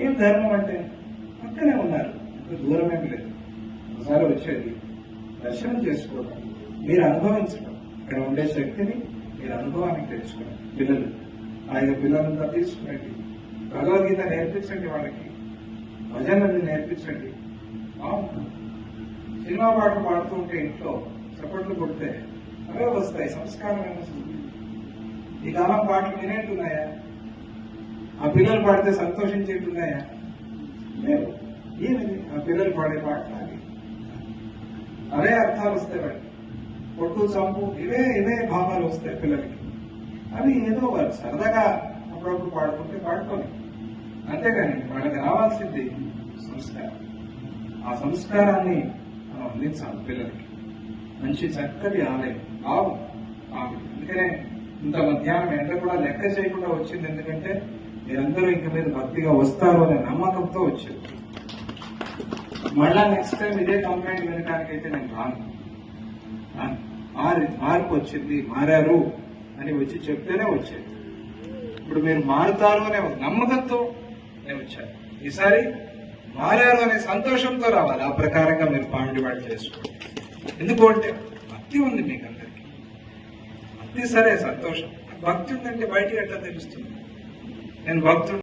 ఏం ధర్మం అంటే? పక్కనే ఉన్నారు. ఇంత దూరం లేదు. ఒకసారి వచ్చేది దర్శనం చేసుకోవడం మీరు అనుభవించడం ఇక్కడ ఉండే శక్తిని మీరు అనుభవానికి తెచ్చుకోండి పిల్లలు. ఆ యొక్క పిల్లలంతా తీసుకురండి. భగవద్గీత నేర్పించండి వాళ్ళకి. భజనలు నేర్పించండి. బాగుంటుంది. సినిమా పాటలు పాడుతూ ఉంటే ఇంట్లో చప్పట్లు కొడితే అవే వస్తాయి. సంస్కారం ఏమొస్తుంది ఈ కాలం పాటలు వినేట్టున్నాయా? ఆ పిల్లలు పాడితే సంతోషించేట్టున్నాయా లేవు ఏమిది ఆ పిల్లలు పాడే పాటలు అవి అవే అర్థాలు వస్తాయి వాడికి పొట్టు చంపు ఇవే ఇవే భావాలు వస్తాయి పిల్లలకి. అవి ఏదో వారు సరదాగా అప్పుడప్పుడు పాడుకుంటే పాడుకోని. అంతేగాని వాళ్ళకి రావాల్సింది సంస్కారం. ఆ సంస్కారాన్ని మనం అందించాలి పిల్లలకి. మంచి చక్కటి ఆలయం. ఆవు ఆవు. అందుకనే ఇంత మధ్యాహ్నం ఎండ కూడా లెక్క చేయకుండా వచ్చింది. ఎందుకంటే మీరందరూ ఇంక మీద భక్తిగా వస్తారు అనే నమ్మకంతో వచ్చారు. మళ్ళా నెక్స్ట్ టైం ఇదే కంప్లైంట్ వినడానికైతే నేను రాను. మారి మార్పు వచ్చింది మారారు అని వచ్చి చెప్తేనే వచ్చేది ఇప్పుడు మీరు మారుతారు అనే నమ్మకంతో నేను వచ్చాను. ఈసారి మారారు అనే సంతోషంతో రావాలి. ఆ ప్రకారంగా మీరు పాండివాడు చేసుకోండి. ఎందుకు అంటే భక్తి ఉంది మీకు అందరికీ భక్తి సరే సంతోషం. భక్తి ఉందంటే బయటికి ఎట్లా తెలుస్తుంది? నేను భక్తుడు